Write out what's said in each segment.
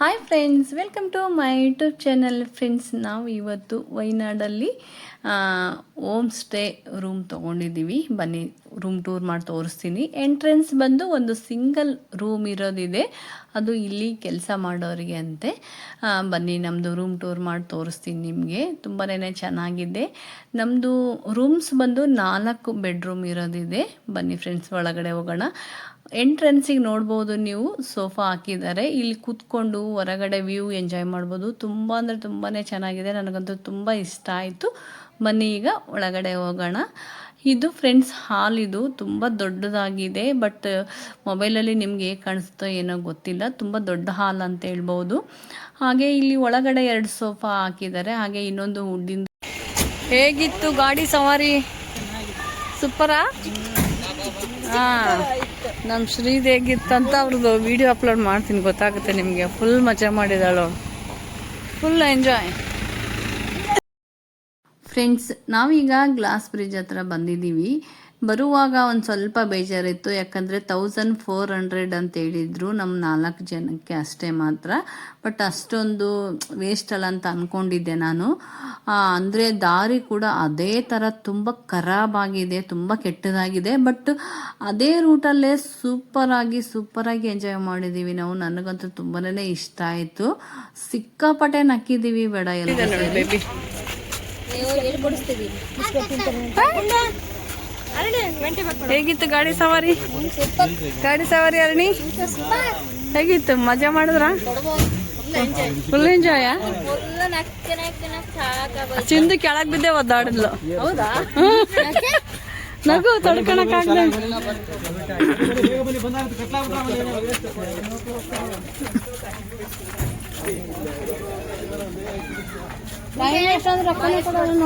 Hi friends welcome to my YouTube channel friends ನಾವು ಇವತ್ತು ವೈನಾಡಲ್ಲಿ home stay room ತೊಗೊಂಡಿದ್ದೀವಿ. ಬನ್ನಿ ರೂಮ್ ಟೂರ್ ಮಾಡಿ ತೋರಿಸ್ತೀನಿ. ಎಂಟ್ರೆನ್ಸ್ ಬಂದು ಒಂದು ಸಿಂಗಲ್ ರೂಮ್ ಇರೋದಿದೆ. ಅದು ಇಲ್ಲಿ ಕೆಲಸ ಮಾಡೋರಿಗೆ ಅಂತೆ. ಬನ್ನಿ ನಮ್ಮದು ರೂಮ್ ಟೂರ್ ಮಾಡಿ ತೋರಿಸ್ತೀನಿ ನಿಮಗೆ. ತುಂಬಾ ಚೆನ್ನಾಗಿದೆ. ನಮ್ಮದು ರೂಮ್ಸ್ ಬಂದು ನಾಲ್ಕು ಬೆಡ್ರೂಮ್ ಇರೋದಿದೆ. ಬನ್ನಿ ಫ್ರೆಂಡ್ಸ್ ಒಳಗಡೆ ಹೋಗೋಣ. ಎಂಟ್ರೆನ್ಸಿಗೆ ನೋಡ್ಬೋದು ನೀವು ಸೋಫಾ ಹಾಕಿದ್ದಾರೆ. ಇಲ್ಲಿ ಕೂತ್ಕೊಂಡು ಹೊರಗಡೆ ವ್ಯೂ ಎಂಜಾಯ್ ಮಾಡ್ಬೋದು. ತುಂಬ ಅಂದರೆ ತುಂಬಾ ಚೆನ್ನಾಗಿದೆ. ನನಗಂತೂ ತುಂಬ ಇಷ್ಟ ಆಯಿತು. ಬನ್ನಿ ಈಗ ಒಳಗಡೆ ಹೋಗೋಣ. ಇದು ಫ್ರೆಂಡ್ಸ್ ಹಾಲ್ ಇದು. ತುಂಬ ದೊಡ್ಡದಾಗಿದೆ. ಬಟ್ ಮೊಬೈಲಲ್ಲಿ ನಿಮ್ಗೆ ಹೇಗೆ ಕಾಣಿಸ್ತೋ ಏನೋ ಗೊತ್ತಿಲ್ಲ. ತುಂಬ ದೊಡ್ಡ ಹಾಲ್ ಅಂತ ಹೇಳ್ಬೋದು. ಹಾಗೆ ಇಲ್ಲಿ ಒಳಗಡೆ ಎರಡು ಸೋಫಾ ಹಾಕಿದ್ದಾರೆ. ಹಾಗೆ ಇನ್ನೊಂದು ವುಡ್ಡಿಂದ ಹೇಗಿತ್ತು ಗಾಡಿ ಸವಾರಿ? ಸೂಪರಾ? ಹಾಂ. ನಮ್ಮ ಶ್ರೀದ್ ಹೇಗಿತ್ತಂತ ಅವ್ರದ್ದು ವಿಡಿಯೋ ಅಪ್ಲೋಡ್ ಮಾಡ್ತೀನಿ, ಗೊತ್ತಾಗುತ್ತೆ ನಿಮಗೆ. ಫುಲ್ ಮಜಾ ಮಾಡಿದಾಳು. ಫುಲ್ ಎಂಜಾಯ್ ಫ್ರೆಂಡ್ಸ್ ನಾವೀಗ ಗ್ಲಾಸ್ ಬ್ರಿಡ್ಜ್ ಹತ್ರ ಬಂದಿದ್ದೀವಿ. ಬರುವಾಗ ಒಂದು ಸ್ವಲ್ಪ ಬೇಜಾರಿತ್ತು. ಯಾಕಂದರೆ ತೌಸಂಡ್ ಫೋರ್ ಹಂಡ್ರೆಡ್ ಅಂತ ಹೇಳಿದರು ನಮ್ಮ ನಾಲ್ಕು ಜನಕ್ಕೆ ಅಷ್ಟೇ ಮಾತ್ರ. ಬಟ್ ಅಷ್ಟೊಂದು ವೇಸ್ಟ್ ಅಲ್ಲ ಅಂತ ಅಂದ್ಕೊಂಡಿದ್ದೆ ನಾನು. ಅಂದರೆ ದಾರಿ ಕೂಡ ಅದೇ ಥರ ತುಂಬ ಖರಾಬಾಗಿದೆ ತುಂಬ ಕೆಟ್ಟದಾಗಿದೆ. ಬಟ್ ಅದೇ ರೂಟಲ್ಲೇ ಸೂಪರಾಗಿ ಸೂಪರಾಗಿ ಎಂಜಾಯ್ ಮಾಡಿದ್ದೀವಿ ನಾವು. ನನಗಂತೂ ತುಂಬಾ ಇಷ್ಟ ಆಯಿತು. ಸಿಕ್ಕಾಪಟ್ಟೆ ನಕ್ಕಿದ್ದೀವಿ ಬೇಡ ಎಲ್ಲ. ಹೇಗಿತ್ತು ಗಾಡಿ ಸವಾರಿ? ಗಾಡಿ ಸವಾರಿ ಅರಣಿ ಹೇಗಿತ್ತು? ಮಜಾ ಮಾಡಿದ್ರ? ಫುಲ್ ಎಂಜಾಯ ಚಿಂದು ಕೆಳಗ್ ಬಿದ್ದೆ ಒದ್ದಾಡಿದ್ಲು. ಹೌದಾ? ನಗು ತಡ್ಕೊಳಕ್ ಆಗ್ಲಿ ಎಷ್ಟಂದ್ರೆ ರೊಕ್ಕನೇ ಕೊಡೋಣ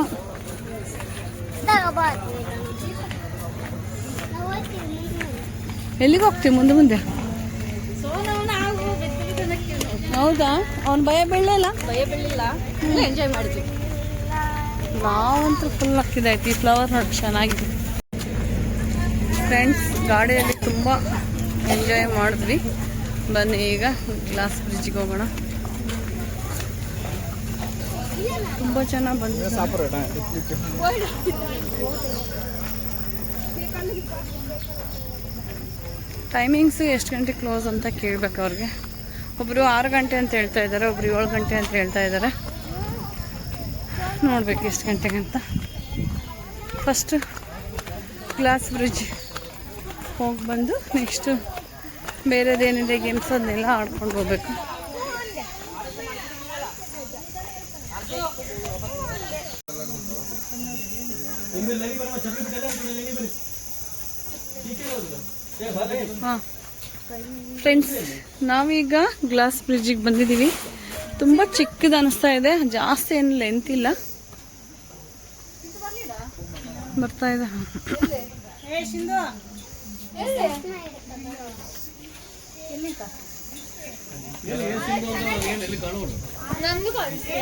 ಎಲ್ಲಿಗೆ ಹೋಗ್ತೀವಿ ಮುಂದೆ ಮುಂದೆ? ಹೌದಾ? ಅವನ್ ಭಯ ಬೀಳಲ್ಲ ಭಯ ಬೀಳಿಲ್ಲ ಎಂಜಾಯ್ ಮಾಡಿದ್ವಿ. ನಾವಂತೂ ಫುಲ್ ಹಾಕಿದಾಯ್ತು ಈ ಫ್ಲವರ್ ನೋಡಿ ಚೆನ್ನಾಗಿದೆ. ಫ್ರೆಂಡ್ಸ್ ಗಾಡಿಯಲ್ಲಿ ತುಂಬ ಎಂಜಾಯ್ ಮಾಡಿದ್ವಿ. ಬನ್ನಿ ಈಗ ಗ್ಲಾಸ್ ಬ್ರಿಡ್ಜ್ಗೆ ಹೋಗೋಣ. ತುಂಬ ಚೆನ್ನಾಗಿ ಬಂದಿದೆ ಟೈಮಿಂಗ್ಸ್ ಎಷ್ಟು ಗಂಟೆ ಕ್ಲೋಸ್ ಅಂತ ಕೇಳಬೇಕು ಅವ್ರಿಗೆ. ಒಬ್ಬರು ಆರು ಗಂಟೆ ಅಂತ ಹೇಳ್ತಾ ಇದ್ದಾರೆ, ಒಬ್ರು ಏಳು ಗಂಟೆ ಅಂತ ಹೇಳ್ತಾ ಇದ್ದಾರೆ. ನೋಡ್ಬೇಕು ಎಷ್ಟು ಗಂಟೆಗೆ ಅಂತ. ಫಸ್ಟು ಗ್ಲಾಸ್ ಬ್ರಿಡ್ಜ್ ಹೋಗಿ ಬಂದು ನೆಕ್ಸ್ಟು ಬೇರೆದೇನಿದೆ ಗೇಮ್ಸ್ ಅದನ್ನೆಲ್ಲ ಆಡ್ಕೊಂಡು ಹೋಗ್ಬೇಕು. ಫ್ರೆಂಡ್ಸ್ ನಾವೀಗ ಗ್ಲಾಸ್ ಬ್ರಿಡ್ಜಿಗೆ ಬಂದಿದ್ದೀವಿ. ತುಂಬ ಚಿಕ್ಕದ ಅನಿಸ್ತಾ ಇದೆ ಜಾಸ್ತಿ ಏನು ಲೆಂತ್ ಇಲ್ಲ. ಬರ್ತಾ ಇದೆ.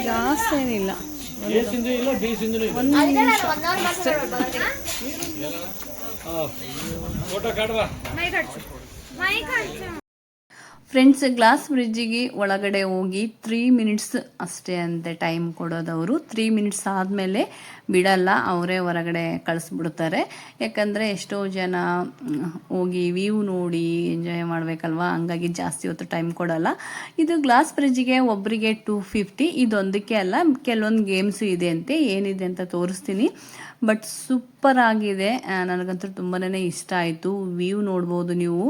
ಜಾಸ್ತಿ ಏನಿಲ್ಲ. ಒಂದು ફોટો કાઢવા. નહીં કાઢશું. નહીં કાઢશું. ಫ್ರೆಂಡ್ಸ್ ಗ್ಲಾಸ್ ಬ್ರಿಡ್ಜಿಗೆ ಒಳಗಡೆ ಹೋಗಿ ತ್ರೀ ಮಿನಿಟ್ಸ್ ಅಷ್ಟೇ ಅಂತೆ ಟೈಮ್ ಕೊಡೋದವರು ತ್ರೀ ಮಿನಿಟ್ಸ್ ಆದಮೇಲೆ ಬಿಡಲ್ಲ, ಅವರೇ ಹೊರಗಡೆ ಕಳಿಸ್ಬಿಡ್ತಾರೆ. ಯಾಕಂದರೆ ಎಷ್ಟೋ ಜನ ಹೋಗಿ ವ್ಯೂ ನೋಡಿ ಎಂಜಾಯ್ ಮಾಡಬೇಕಲ್ವಾ? ಹಂಗಾಗಿ ಜಾಸ್ತಿ ಹೊತ್ತು ಟೈಮ್ ಕೊಡಲ್ಲ. ಇದು ಗ್ಲಾಸ್ ಬ್ರಿಡ್ಜಿಗೆ ಒಬ್ಬರಿಗೆ ಟೂ ಫಿಫ್ಟಿ ಇದೊಂದಕ್ಕೆ ಅಲ್ಲ, ಕೆಲವೊಂದು ಗೇಮ್ಸು ಇದೆ ಅಂತೆ, ಏನಿದೆ ಅಂತ ತೋರಿಸ್ತೀನಿ. ಬಟ್ ಸೂಪರ್ ಆಗಿದೆ. ನನಗಂತೂ ತುಂಬಾ ಇಷ್ಟ ಆಯಿತು. ವ್ಯೂ ನೋಡ್ಬೋದು ನೀವು.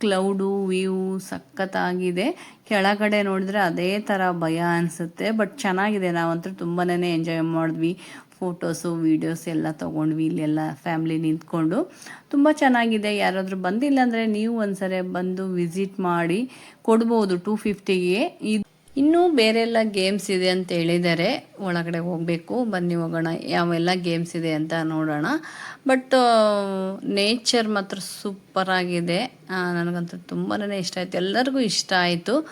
ಕ್ಲೌಡು ವ್ಯೂ ಸಖತ್ತಾಗಿದೆ. ಕೆಳಗಡೆ ನೋಡಿದ್ರೆ ಅದೇ ಥರ ಭಯ ಅನಿಸುತ್ತೆ. ಬಟ್ ಚೆನ್ನಾಗಿದೆ. ನಾವಂತೂ ತುಂಬಾ ಎಂಜಾಯ್ ಮಾಡಿದ್ವಿ. ಫೋಟೋಸು ವೀಡಿಯೋಸ್ ಎಲ್ಲ ತೊಗೊಂಡ್ವಿ. ಇಲ್ಲೆಲ್ಲ ಫ್ಯಾಮ್ಲಿ ನಿಂತ್ಕೊಂಡು. ತುಂಬ ಚೆನ್ನಾಗಿದೆ. ಯಾರಾದರೂ ಬಂದಿಲ್ಲ ಅಂದರೆ ನೀವು ಒಂದ್ಸರಿ ಬಂದು ವಿಸಿಟ್ ಮಾಡಿ ಕೊಡ್ಬೋದು. ಟೂ ಫಿಫ್ಟಿಗೆ ಇದು ಇನ್ನೂ ಬೇರೆಲ್ಲ ಗೇಮ್ಸ್ ಇದೆ ಅಂತ ಹೇಳಿದ್ದಾರೆ ಒಳಗಡೆ ಹೋಗಬೇಕು. ಬನ್ನಿ ಹೋಗೋಣ. ಯಾವೆಲ್ಲ ಗೇಮ್ಸ್ ಇದೆ ಅಂತ ನೋಡೋಣ. ಬಟ್ ನೇಚರ್ ಮಾತ್ರ ಸೂಪರ್ ಆಗಿದೆ. ಆ, ನನಗಂತೂ ತುಂಬಾ ಇಷ್ಟ ಆಯಿತು. ಎಲ್ಲರಿಗೂ ಇಷ್ಟ ಆಯಿತು.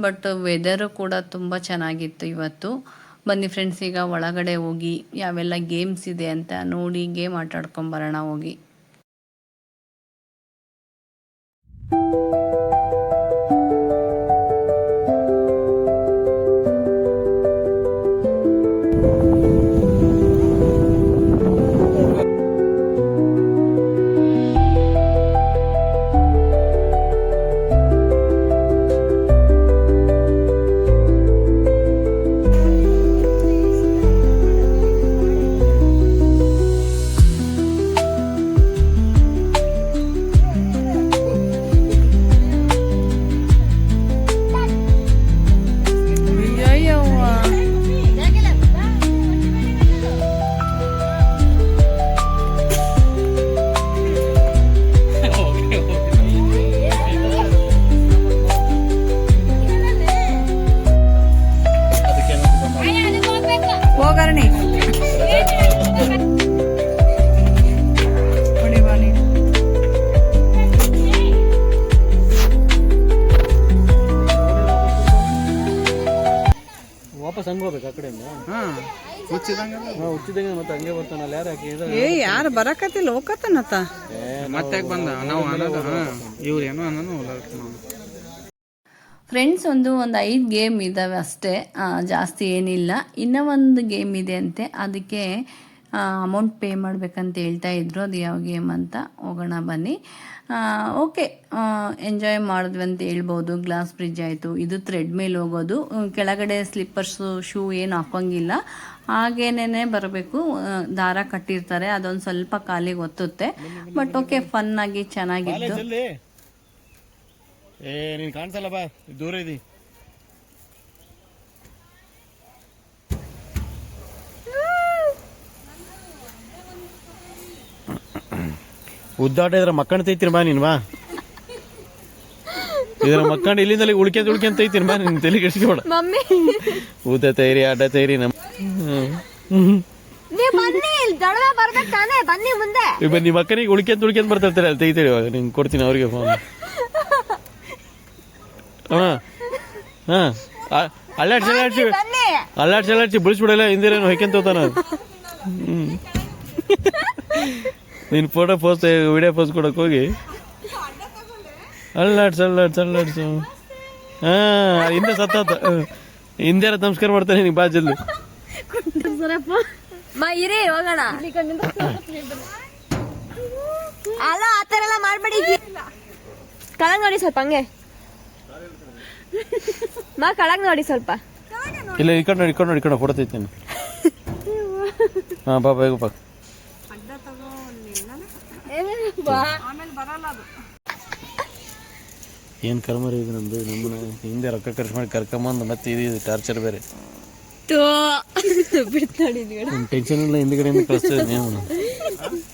ಬಟ್ ವೆದರು ಕೂಡ ತುಂಬ ಚೆನ್ನಾಗಿತ್ತು ಇವತ್ತು. ಬನ್ನಿ ಫ್ರೆಂಡ್ಸ್ ಈಗ ಒಳಗಡೆ ಹೋಗಿ ಯಾವೆಲ್ಲ ಗೇಮ್ಸ್ ಇದೆ ಅಂತ ನೋಡಿ ಗೇಮ್ ಆಟ ಆಡ್ಕೊಂಬರೋಣ ಹೋಗಿ. ಹುಚ್ಚಿದಂಗ ನಾವು ಹುಚ್ಚಿದಂಗೆ ಮತ್ತೆ ಹಂಗೆ ಬರ್ತಾನಲ್ಲ ಯಾರು ಏ ಯಾರು ಬರಕತ್ತಿಲ್ಲ ಹೋಗತ್ತನತ್ತ ಮತ್ತೆ ಬಂದ? ನಾವು ಅನ್ನೋದು ಅನ್ನೋನು ಫ್ರೆಂಡ್ಸ್ ಒಂದು ಒಂದು ಐದು ಗೇಮ್ ಇದ್ದಾವೆ ಅಷ್ಟೇ. ಜಾಸ್ತಿ ಏನಿಲ್ಲ. ಇನ್ನೂ ಒಂದು ಗೇಮ್ ಇದೆ ಅಂತೆ. ಅದಕ್ಕೆ ಅಮೌಂಟ್ ಪೇ ಮಾಡಬೇಕಂತ ಹೇಳ್ತಾ ಇದ್ರು. ಅದು ಯಾವ ಗೇಮ್ ಅಂತ ಹೋಗೋಣ ಬನ್ನಿ. ಓಕೆ ಎಂಜಾಯ್ ಮಾಡಿದ್ವಿ ಅಂತ ಹೇಳ್ಬೋದು. ಗ್ಲಾಸ್ ಬ್ರಿಡ್ಜ್ ಆಯಿತು. ಇದು ಥ್ರೆಡ್ ಮೇಲೆ ಹೋಗೋದು. ಕೆಳಗಡೆ ಸ್ಲಿಪ್ಪರ್ಸು ಶೂ ಏನು ಹಾಕೋಂಗಿಲ್ಲ ಹಾಗೇನೇ ಬರಬೇಕು. ದಾರ ಕಟ್ಟಿರ್ತಾರೆ. ಅದೊಂದು ಸ್ವಲ್ಪ ಕಾಲಿಗೆ ಒತ್ತುತ್ತೆ. ಬಟ್ ಓಕೆ ಫನ್ನಾಗಿ ಚೆನ್ನಾಗಿತ್ತು. ಏ, ನೀನು ಕಾಣಿಸಲ್ಲ ಬಾ. ದೂರ ಇದಿ. ಉದ್ದಾಟ ಇದ್ರ ಮಕ್ಕಂಡ್ ತೈತಿರ್ ಬಾ ನೀನ್ ಬಾ. ಇದ್ರ ಮಕ್ಕಂಡ್ ಇಲ್ಲಿಂದ ಉಳ್ಕೆ ಉಳ್ಕೆ ಅಂತ ಮಾ ಬಾ ನಿನ್ ತಲೆ ಕೆಡಿಸ್ಕೊಬೇಡ ಉದ್ದ ಊತ ತೈರಿ ಆಟ ತೈರಿ ನಮ್ ಹ್ಮ್ ನೀವ್ ಬನ್ನಿ ದೊಡವೆ ಬರ್ಬೇಕು ತಾನೇ ಬನ್ನಿ ಮುಂದೆ. ಇವಾಗ ನಿಮ್ಮ ಅಕ್ಕನಿಗೆ ಉಳ್ಕೆ ಉಳ್ಕೆ ಅಂತ ಬರ್ತಾರೆ ಅಲ್ಲಿ ತೆಗಿತೀರಿ ಇವಾಗ. ನಿಂಗೆ ಕೊಡ್ತೀನಿ ಅವ್ರಿಗೆ ಫೋನ್ ಹಾ ಹಾ. ಅಲ್ಲಾಡ್ಸಿ ಅಲ್ಲಾಡ್ಸಿ. ಅಲ್ಲಾಡ್ಸಿ ಅಲ್ಲಾಡ್ಸಿ ಬಿಡಿಸ್ಬಿಡಲ್ಲ ಹಿಂದಿರೇನು ಹೊಯ್ಕೊಂತ ಹೋತಾನ ಹ್ಮ್. ನೀನು ಫೋಟೋ ಪೋಸ್ಟ್ ವಿಡಿಯೋ ಪೋಸ್ಟ್ ಕೊಡಕ್ ಹೋಗಿ. ಅಲ್ಲಾಡ್ಸು ಅಲ್ಲಾಡ್ಸು ಅಲ್ಲಾಡ್ಸು ಹಾಂ ಹಿಂದೆ ಸತ್ತ ಹಿಂದೆ ನಮಸ್ಕಾರ ಮಾಡ್ತಾರೆ ನಿನಗೆ ಬಾ ಜಲ್ದಿ. ಮಾ ಇರಿ ಹೋಗೋಣ. ಅಲ್ಲ ಆತರ ಎಲ್ಲ ಮಾಡಬೇಡಿ. ಕಳಂಗ ನೋಡಿ ಸ್ವಲ್ಪ ಹಂಗೆ. ಮಾ ಕಳಂಗ ನೋಡಿ ಸ್ವಲ್ಪ. ಇಲ್ಲ ಇಟ್ಕೊಂಡು ನೋಡಿ ಇಟ್ಕೊಂಡು ನೋಡಿ ಇಟ್ಕೊಂಡು ಫೋಟೋ ತೆಗಿತೀನಿ. ಹಾಂ ಬಾ ಬೇಗ ಬಾ. ಏನು ಕರ್ಮರಿ ಇದು ನಮ್ದು? ನಮ್ಮನ್ನ ಹಿಂದೆ ರೊಕ್ಕ ಖರ್ಚು ಮಾಡಿ ಕರ್ಕೊಂಬಂದು ಮತ್ತೆ ಇದು ಟಾರ್ಚರ್ ಬೇರೆ. ಟೆನ್ಷನ್ ಇಲ್ಲ ಹಿಂದ್ಗಡೆಯಿಂದ ಕಳಿಸ್ತೇವೆ ನೀವು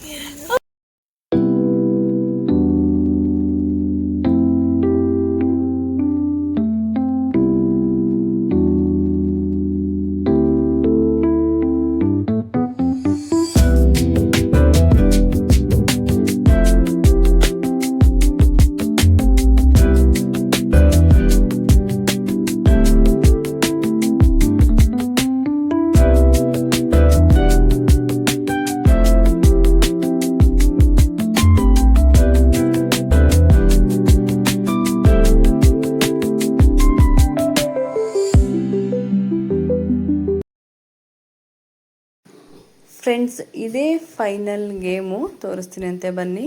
ಫ್ರೆಂಡ್ಸ್ ಇದೇ ಫೈನಲ್ ಗೇಮು. ತೋರಿಸ್ತೀನಿ ಅಂತೆ, ಬನ್ನಿ.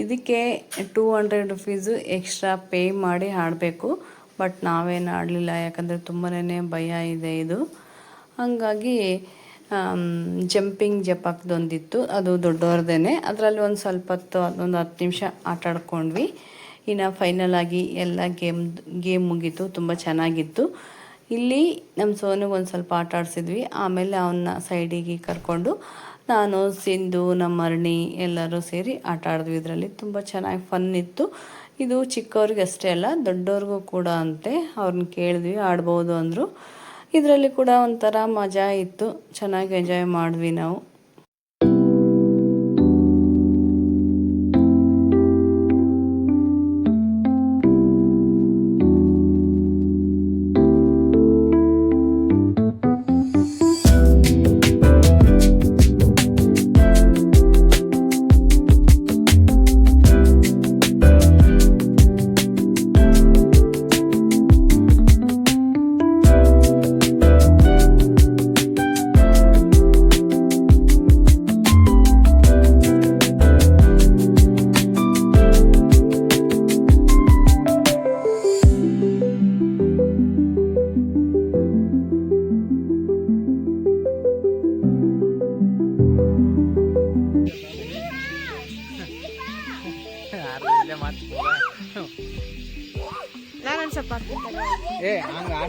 ಇದಕ್ಕೆ two hundred rupees extra pay ಮಾಡಿ ಆಡಬೇಕು. ಬಟ್ ನಾವೇನು ಆಡಲಿಲ್ಲ, ಯಾಕಂದರೆ ತುಂಬಾ ಭಯ ಇದೆ ಇದು. ಹಾಗಾಗಿ ಜಂಪಿಂಗ್ ಜಪಾಕ್ದೊಂದಿತ್ತು. ಅದು ದೊಡ್ಡವ್ರದ್ದೇ ಅದರಲ್ಲಿ ಒಂದು ಸ್ವಲ್ಪ ಹೊತ್ತು, ಅದೊಂದು ಹತ್ತು ನಿಮಿಷ ಆಟ ಆಡ್ಕೊಂಡ್ವಿ. ಇನ್ನು ಫೈನಲ್ ಆಗಿ ಎಲ್ಲ ಗೇಮ್ ಗೇಮ್ ಮುಗೀತು. ತುಂಬ ಚೆನ್ನಾಗಿತ್ತು. ಇಲ್ಲಿ ನಮ್ಮ ಸೋನಿಗೆ ಒಂದು ಸ್ವಲ್ಪ ಆಟ ಆಡಿಸಿದ್ವಿ. ಆಮೇಲೆ ಅವನ್ನ ಸೈಡಿಗೆ ಕರ್ಕೊಂಡು ನಾನು, ಸಿಂಧು, ನಮ್ಮ ಅರ್ಣಿ ಎಲ್ಲರೂ ಸೇರಿ ಆಟ ಆಡಿದ್ವಿ ಇದರಲ್ಲಿ. ತುಂಬ ಚೆನ್ನಾಗಿ ಫನ್ ಇತ್ತು. ಇದು ಚಿಕ್ಕವ್ರಿಗೆ ಅಷ್ಟೇ ಅಲ್ಲ, ದೊಡ್ಡವ್ರಿಗೂ ಕೂಡ ಅಂತೆ. ಅವ್ರನ್ನ ಕೇಳಿದ್ವಿ, ಆಡ್ಬೋದು ಅಂದರು. ಇದರಲ್ಲಿ ಕೂಡ ಒಂಥರ ಮಜಾ ಇತ್ತು. ಚೆನ್ನಾಗಿ ಎಂಜಾಯ್ ಮಾಡಿದ್ವಿ ನಾವು.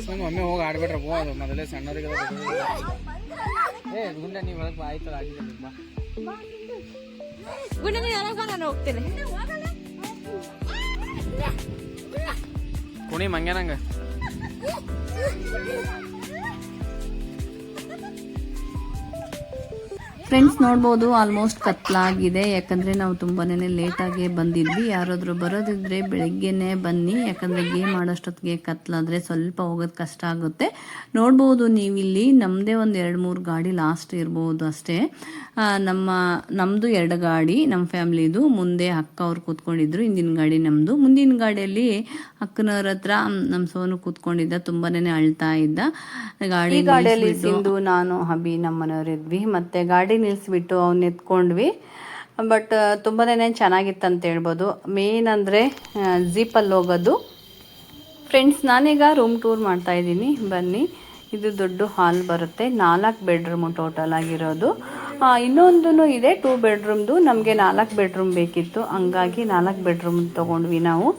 ಆಸ್ಮಂಗ್ ಒಮ್ಮೆ ಹೋಗಿ ಆಡ್ಬಿಟ್ರೆ ಅದು ಮೊದಲೇ ಸಣ್ಣವರಿಗೆ ಏ ಗುಂಡ ನೀವು ಒಳಗೆ ಆಯ್ತಲ್ಲ ಆಗಿದೆ ಬಾ. ಗುಂಡ ಯಾವಾಗ ನಾನು ಹೋಗ್ತೇನೆ. ಕುಣಿ ಮಂಗ್ಯಾನಂಗ. ಫ್ರೆಂಡ್ಸ್ ನೋಡ್ಬೋದು ಆಲ್ಮೋಸ್ಟ್ ಕತ್ಲಾಗಿದೆ. ಯಾಕಂದರೆ ನಾವು ತುಂಬಾನೇ ಲೇಟಾಗಿ ಬಂದಿದ್ವಿ. ಯಾರಾದರೂ ಬರೋದಿದ್ರೆ ಬೆಳಗ್ಗೆನೇ ಬನ್ನಿ. ಯಾಕಂದರೆ ಗೇಮ್ ಆಡೋಷ್ಟೊತ್ತಿಗೆ ಕತ್ಲಾದರೆ ಸ್ವಲ್ಪ ಹೋಗೋದು ಕಷ್ಟ ಆಗುತ್ತೆ. ನೋಡ್ಬೋದು ನೀವಿಲ್ಲಿ. ನಮ್ಮದೇ ಒಂದು ಎರಡು ಮೂರು ಗಾಡಿ ಲಾಸ್ಟ್ ಇರ್ಬೋದು ಅಷ್ಟೇ. ನಮ್ಮ ನಮ್ಮದು ಎರಡು ಗಾಡಿ ನಮ್ಮ ಫ್ಯಾಮ್ಲಿದು. ಮುಂದೆ ಅಕ್ಕ ಅವ್ರು ಕೂತ್ಕೊಂಡಿದ್ರು ಹಿಂದಿನ ಗಾಡಿ ನಮ್ಮದು ಮುಂದಿನ ಗಾಡಿಯಲ್ಲಿ ಅಕ್ಕನವ್ರ ಹತ್ರ ನಮ್ಮ ಸೋನು ಕೂತ್ಕೊಂಡಿದ್ದ ತುಂಬಾನೇ ಅಳ್ತಾ ಇದ್ದ. ಗಾಡಿ ಗಾಡಿಯಲ್ಲಿ ನಾನು ಹಬಿ ನಮ್ಮ ಮನೆಯವ್ರು ಮತ್ತೆ ಗಾಡಿ ನಿಲ್ಲಿಸ್ಬಿಟ್ಟು ಅವ್ನ ಎತ್ಕೊಂಡ್ವಿ. ಬಟ್ ತುಂಬಾನೇ ಚೆನ್ನಾಗಿತ್ತು ಅಂತ ಹೇಳ್ಬೋದು. ಮೇನ್ ಅಂದರೆ ಜೀಪಲ್ಲಿ ಹೋಗೋದು. ಫ್ರೆಂಡ್ಸ್ ನಾನೀಗ ರೂಮ್ ಟೂರ್ ಮಾಡ್ತಾ ಇದ್ದೀನಿ. ಬನ್ನಿ. ಇದು ದೊಡ್ಡ ಹಾಲ್ ಬರುತ್ತೆ. ನಾಲ್ಕು ಬೆಡ್ರೂಮು ಟೋಟಲ್ ಆಗಿರೋದು. ಇನ್ನೊಂದು ಇದೆ. ಟೂ ಬೆಡ್ರೂಮ್ದು ನಮಗೆ ನಾಲ್ಕು ಬೆಡ್ರೂಮ್ ಬೇಕಿತ್ತು. ಹಂಗಾಗಿ ನಾಲ್ಕು ಬೆಡ್ರೂಮ್ ತೊಗೊಂಡ್ವಿ ನಾವು.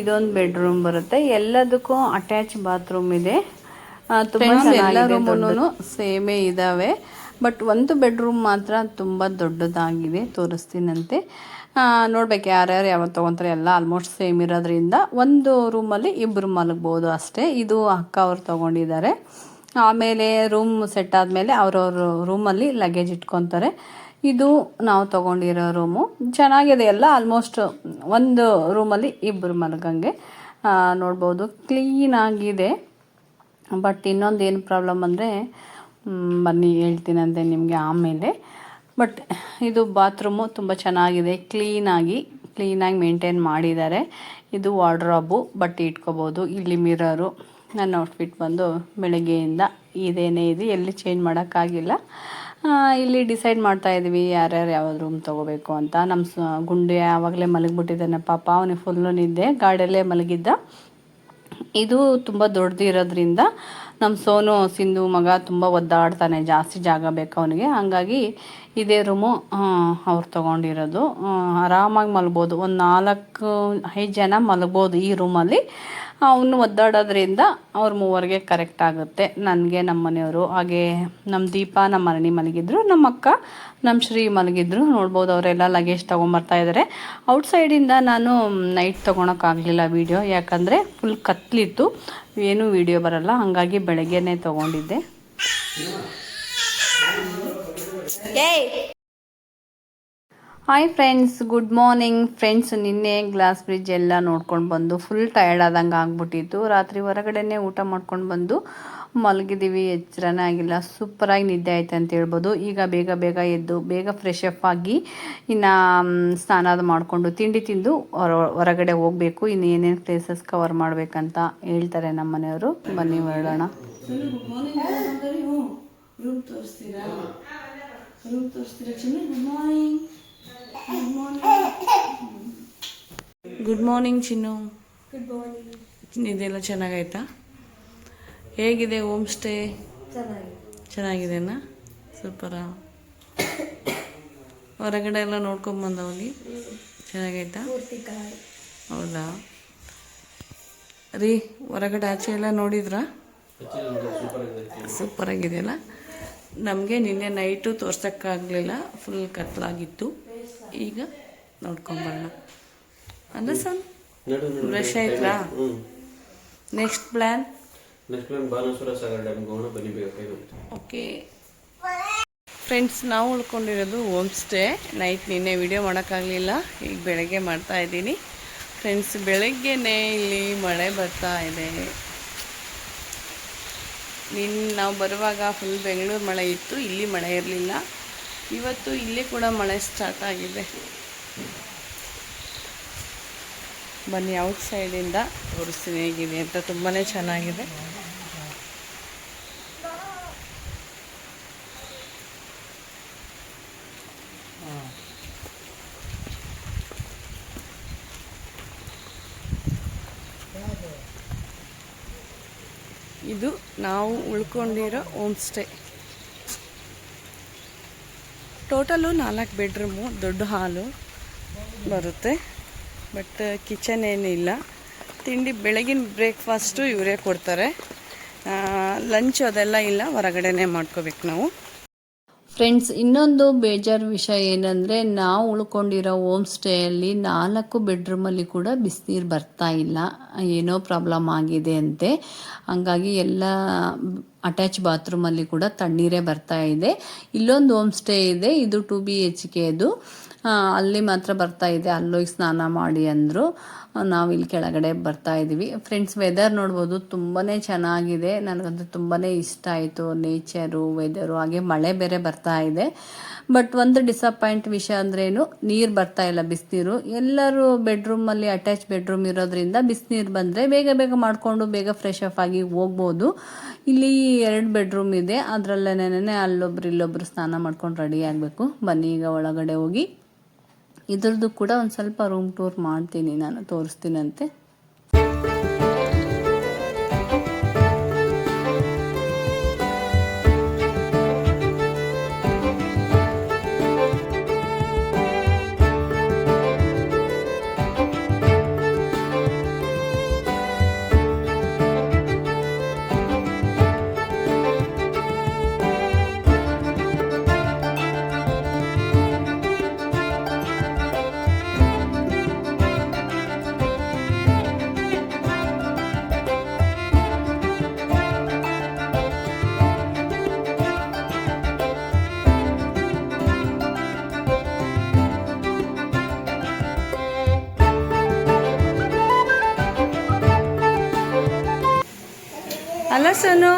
ಇದೊಂದು ಬೆಡ್ರೂಮ್ ಬರುತ್ತೆ. ಎಲ್ಲದಕ್ಕೂ ಅಟ್ಯಾಚ್ ಬಾತ್ರೂಮ್ ಇದೆ. ತುಂಬ ಎಲ್ಲ ರೂಮೂ ಸೇಮೇ ಇದ್ದಾವೆ ಬಟ್ ಒಂದು ಬೆಡ್ರೂಮ್ ಮಾತ್ರ ತುಂಬ ದೊಡ್ಡದಾಗಿದೆ, ತೋರಿಸ್ತೀನಂತೆ. ನೋಡ್ಬೇಕು ಯಾರ್ಯಾರು ಯಾವತ್ತು ತೊಗೊತಾರೆ, ಎಲ್ಲ ಆಲ್ಮೋಸ್ಟ್ ಸೇಮ್ ಇರೋದ್ರಿಂದ ಒಂದು ರೂಮಲ್ಲಿ ಇಬ್ಬರು ಮಲಗ್ಬೋದು ಅಷ್ಟೇ. ಇದು ಅಕ್ಕ ಅವ್ರು ತೊಗೊಂಡಿದ್ದಾರೆ. ಆಮೇಲೆ ರೂಮ್ ಸೆಟ್ ಆದಮೇಲೆ ಅವ್ರವ್ರ ರೂಮಲ್ಲಿ ಲಗೇಜ್ ಇಟ್ಕೊತಾರೆ. ಇದು ನಾವು ತೊಗೊಂಡಿರೋ ರೂಮು ಚೆನ್ನಾಗಿದೆ ಎಲ್ಲ ಆಲ್ಮೋಸ್ಟ್ ಒಂದು ರೂಮಲ್ಲಿ ಇಬ್ಬರು ಮಲಗಂಗೆ. ನೋಡ್ಬೋದು. ಕ್ಲೀನಾಗಿದೆ ಬಟ್ ಇನ್ನೊಂದು ಏನು ಪ್ರಾಬ್ಲಮ್ ಅಂದರೆ ಬನ್ನಿ ಹೇಳ್ತೀನಂತೆ ನಿಮಗೆ ಆಮೇಲೆ. ಬಟ್ ಇದು ಬಾತ್ರೂಮು ತುಂಬ ಚೆನ್ನಾಗಿದೆ. ಕ್ಲೀನಾಗಿ ಕ್ಲೀನಾಗಿ ಮೇಂಟೈನ್ ಮಾಡಿದ್ದಾರೆ. ಇದು ವಾರ್ಡ್ರಾಬು ಬಟ್ಟೆ ಇಟ್ಕೋಬೋದು. ಇಲ್ಲಿ ಮಿರರು ನನ್ನ ಔಟ್ಫಿಟ್ ಬಂದು ಬೆಳಗ್ಗೆಯಿಂದ ಇದೇನೇ ಇದೆ, ಎಲ್ಲಿ ಚೇಂಜ್ ಮಾಡೋಕ್ಕಾಗಿಲ್ಲ. ಇಲ್ಲಿ ಡಿಸೈಡ್ ಮಾಡ್ತಾ ಇದ್ವಿ, ಯಾರ್ಯಾರು ಯಾವ ರೂಮ್ ತೊಗೋಬೇಕು ಅಂತ. ನಮ್ಮ ಗುಂಡೆ ಆವಾಗಲೇ ಮಲಗಿಬಿಟ್ಟಿದ್ದಾನೆ. ಪಾಪ, ಅವನಿಗೆ ಫುಲ್ಲು ನಿದ್ದೆ ಗಾಡಿಯಲ್ಲೇ ಮಲಗಿದ್ದ. ಇದು ತುಂಬ ದೊಡ್ಡದು ಇರೋದ್ರಿಂದ ನಮ್ಮ ಸೋನು ಸಿಂಧು ಮಗ ತುಂಬ ಒದ್ದಾಡ್ತಾನೆ, ಜಾಸ್ತಿ ಜಾಗ ಬೇಕು ಅವನಿಗೆ. ಹಂಗಾಗಿ ಇದೇ ರೂಮು ಅವ್ರು ತೊಗೊಂಡಿರೋದು. ಆರಾಮಾಗಿ ಮಲಗ್ಬೋದು ಒಂದು ನಾಲ್ಕು, ಐದು ಜನ ಮಲಗ್ಬೋದು ಈ ರೂಮಲ್ಲಿ. ಅವನು ಒದ್ದಾಡೋದ್ರಿಂದ ಅವ್ರ ಮೂವರಿಗೆ ಕರೆಕ್ಟ್ ಆಗುತ್ತೆ. ನನಗೆ ನಮ್ಮ ಮನೆಯವರು, ಹಾಗೆ ನಮ್ಮ ದೀಪ ನಮ್ಮ ಮರಣಿ ಮಲಗಿದ್ರು, ನಮ್ಮ ಅಕ್ಕ ನಮ್ಮ ಶ್ರೀ ಮಲಗಿದ್ರು. ನೋಡ್ಬೋದು ಅವರೆಲ್ಲ ಲಗೇಜ್ ತೊಗೊಂಬರ್ತಾ ಇದ್ದಾರೆ ಔಟ್ಸೈಡಿಂದ ನಾನು ನೈಟ್ ತೊಗೊಳಕ್ಕಾಗಲಿಲ್ಲ ವೀಡಿಯೋ ಯಾಕಂದರೆ ಫುಲ್ ಕತ್ಲಿತ್ತು. ಏನೂ ವೀಡಿಯೋ ಬರಲ್ಲ, ಹಾಗಾಗಿ ಬೆಳಗ್ಗೆನೇ ತೊಗೊಂಡಿದ್ದೆ. ಏಯ್! Hi friends good morning friends ನಿನ್ನೆ ಗ್ಲಾಸ್ ಬ್ರಿಡ್ಜ್ ಎಲ್ಲ ನೋಡ್ಕೊಂಡು ಬಂದು ಫುಲ್ ಟಯರ್ಡ್ ಆದಂಗೆ ಆಗ್ಬಿಟ್ಟಿತ್ತು. ರಾತ್ರಿ ಹೊರಗಡೆನೇ ಊಟ ಮಾಡ್ಕೊಂಡು ಬಂದು ಮಲಗಿದ್ದೀವಿ ಎಚ್ಚರನೇ ಆಗಿಲ್ಲ. ಸೂಪರಾಗಿ ನಿದ್ದೆ ಆಯ್ತು ಅಂತ ಹೇಳ್ಬೋದು. ಈಗ ಬೇಗ ಬೇಗ ಎದ್ದು, ಬೇಗ ಫ್ರೆಶ್ ಅಪ್ ಆಗಿ ಇನ್ನು ಸ್ನಾನ ಮಾಡಿಕೊಂಡು ತಿಂಡಿ ತಿಂದು ಹೊರ, ಹೊರಗಡೆ ಹೋಗಬೇಕು. ಇನ್ನು ಏನೇನು ಪ್ಲೇಸಸ್ ಕವರ್ ಮಾಡಬೇಕಂತ ಹೇಳ್ತಾರೆ ನಮ್ಮ ಮನೆಯವರು ಬನ್ನಿ ಹೊರಡೋಣ. ರೂಮ್ ತೋರಿಸ್ತೀರಾ? ರೂಮ್ ತೋರಿಸ್ತೀರಾ? ಗುಡ್ ಗುಡ್ ಮಾರ್ನಿಂಗ್ ಚಿನ್ನು ಗುಡ್ ಮಾರ್ನಿಂಗ್ ಇದೆಲ್ಲ ಚೆನ್ನಾಗಾಯ್ತಾ? ಹೇಗಿದೆ ಹೋಮ್ ಸ್ಟೇ ಚೆನ್ನಾಗಿದೆನಾ? ಸೂಪರಾ? ಹೊರಗಡೆ ಎಲ್ಲ ನೋಡ್ಕೊಂಬಂದ ಹೋಗಿ ಚೆನ್ನಾಗೈತಾ ಹೌದಾ? ರೀ ಹೊರಗಡೆ ಆಚೆ ಎಲ್ಲ ನೋಡಿದ್ರಾ? ಸೂಪರ್ ಆಗಿದೆಯಲ್ಲ ನಮಗೆ ನಿನ್ನೆ ನೈಟು ತೋರ್ಸೋಕ್ಕಾಗಲಿಲ್ಲ ಫುಲ್ ಕತ್ಲಾಗಿತ್ತು. ಈಗ ನೋಡ್ಕೊಂಬರೋಣ. ಅಂದ್ರೆ ಸರ್ ರಶ್ ಆಯ್ತಾ? Next plan next plan Banasura Sagar ಡ್ಯಾಮ್ಗೆ ಹೋಗೋಣ ಬನ್ನಿ ಓಕೆ ಫ್ರೆಂಡ್ಸ್ ನಾವು ಉಳ್ಕೊಂಡಿರೋದು ಹೋಮ್ ಸ್ಟೇ ನೈಟ್ ನಿನ್ನೆ ವಿಡಿಯೋ ಮಾಡೋಕ್ಕಾಗಲಿಲ್ಲ. ಈಗ ಬೆಳಗ್ಗೆ ಮಾಡ್ತಾ ಇದ್ದೀನಿ. ಫ್ರೆಂಡ್ಸ್ ಬೆಳಗ್ಗೆನೇ ಇಲ್ಲಿ ಮಳೆ ಬರ್ತಾ ಇದೆ. ನಿನ್ನ ನಾವು ಬರುವಾಗ ಫುಲ್ ಬೆಂಗಳೂರು ಮಳೆ ಇತ್ತು ಇಲ್ಲಿ ಮಳೆ ಇರಲಿಲ್ಲ. ಇವತ್ತು ಇಲ್ಲಿ ಕೂಡ ಮಳೆ ಸ್ಟಾರ್ಟ್ ಆಗಿದೆ. ಬನ್ನಿ ಔಟ್ ಸೈಡಿಂದ ತೋರಿಸ್ತೀನಿ ಹೇಗಿದೆ ಅಂತ ತುಂಬಾ ಚೆನ್ನಾಗಿದೆ. ಇದು ನಾವು ಉಳ್ಕೊಂಡಿರೋ ಹೋಮ್ ಸ್ಟೇ ಟೋಟಲು ನಾಲ್ಕು ಬೆಡ್ರೂಮು, ದೊಡ್ಡ ಹಾಲು ಬರುತ್ತೆ. ಬಟ್ ಕಿಚನ್ ಏನಿಲ್ಲ. ತಿಂಡಿ ಬೆಳಗಿನ ಬ್ರೇಕ್ಫಾಸ್ಟು ಇವರೇ ಕೊಡ್ತಾರೆ. ಲಂಚ್ ಅದೆಲ್ಲ ಇಲ್ಲ, ಹೊರಗಡೆನೇ ಮಾಡ್ಕೋಬೇಕು ನಾವು. ಫ್ರೆಂಡ್ಸ್ ಇನ್ನೊಂದು ಬೇಜಾರು ವಿಷಯ ಏನಂದರೆ ನಾವು ಉಳ್ಕೊಂಡಿರೋ ಹೋಮ್ ಸ್ಟೇಯಲ್ಲಿ ನಾಲ್ಕು ಬೆಡ್ರೂಮಲ್ಲಿ ಕೂಡ ಬಿಸಿನೀರು ಬರ್ತಾ ಇಲ್ಲ. ಏನೋ ಪ್ರಾಬ್ಲಮ್ ಆಗಿದೆ ಅಂತೆ. ಹಂಗಾಗಿ ಎಲ್ಲ ಅಟ್ಯಾಚ್ ಬಾತ್ರೂಮಲ್ಲಿ ಕೂಡ ತಣ್ಣೀರೇ ಬರ್ತಾ ಇದೆ. ಇಲ್ಲೊಂದು ಹೋಮ್ ಸ್ಟೇ ಇದೆ. ಇದು ಟು ಬಿ ಎಚ್ ಕೆದು ಅಲ್ಲಿ ಮಾತ್ರ ಬರ್ತಾ ಇದೆ. ಅಲ್ಲೋಗಿ ಸ್ನಾನ ಮಾಡಿ ಅಂದರು. ನಾವು ಇಲ್ಲಿ ಕೆಳಗಡೆ ಬರ್ತಾ ಇದ್ದೀವಿ ಫ್ರೆಂಡ್ಸ್ ವೆದರ್ ನೋಡ್ಬೋದು ತುಂಬಾ ಚೆನ್ನಾಗಿದೆ. ನನಗಂತೂ ತುಂಬಾ ಇಷ್ಟ ಆಯಿತು. ನೇಚರು ವೆದರು ಹಾಗೆ ಮಳೆ ಬೇರೆ ಬರ್ತಾ ಇದೆ. ಬಟ್ ಒಂದು ಡಿಸಪಾಯಿಂಟ್ ವಿಷಯ ಅಂದ್ರೇನು, ನೀರು ಬರ್ತಾ ಇಲ್ಲ, ಬಿಸಿನೀರು. ಎಲ್ಲರೂ ಬೆಡ್ರೂಮಲ್ಲಿ ಅಟ್ಯಾಚ್ ಬೆಡ್ರೂಮ್ ಇರೋದ್ರಿಂದ ಬಿಸಿನೀರು ಬಂದರೆ ಬೇಗ ಬೇಗ ಮಾಡಿಕೊಂಡು ಬೇಗ ಫ್ರೆಶ್ ಅಪ್ ಆಗಿ ಹೋಗ್ಬೋದು. ಇಲ್ಲಿ ಎರಡು ಬೆಡ್ರೂಮ್ ಇದೆ. ಅದರಲ್ಲೇನೇ ಅಲ್ಲೊಬ್ರು ಇಲ್ಲೊಬ್ರು ಸ್ನಾನ ಮಾಡ್ಕೊಂಡು ರೆಡಿ ಆಗಬೇಕು. ಬನ್ನಿ ಈಗ ಒಳಗಡೆ ಹೋಗಿ. ಇದ್ರದ್ದು ಕೂಡ ಒಂದು ಸ್ವಲ್ಪ ರೂಮ್ ಟೂರ್ ಮಾಡ್ತೀನಿ ನಾನು ತೋರಿಸ್ತೀನಂತೆ. ಸೋನು